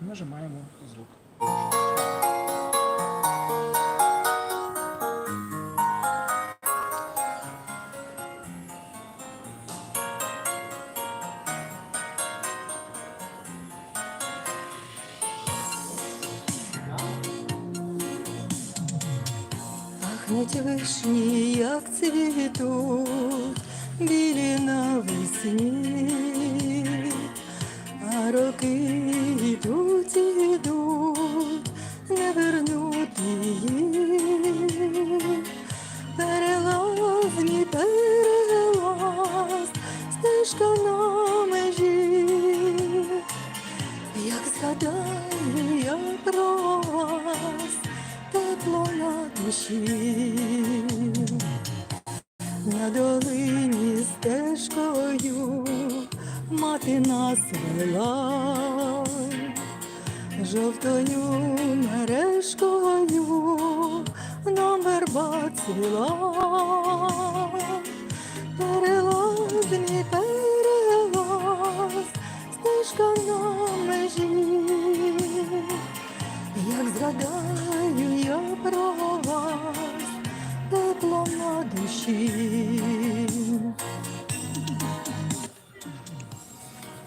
нажимаємо звук. Пахнуть вишні, як цвітуть, білі навесні, а роки Йдуть, йдуть, не вернути їх. Перелазні перелаз, стежка на межі, як згадаю я про вас, тепло на душі, на долині стежкою мати нас вела, жовтою мережкою нам верба ціла, перелаз, стежка на межі, як згадаю я про вас, тепло на душі.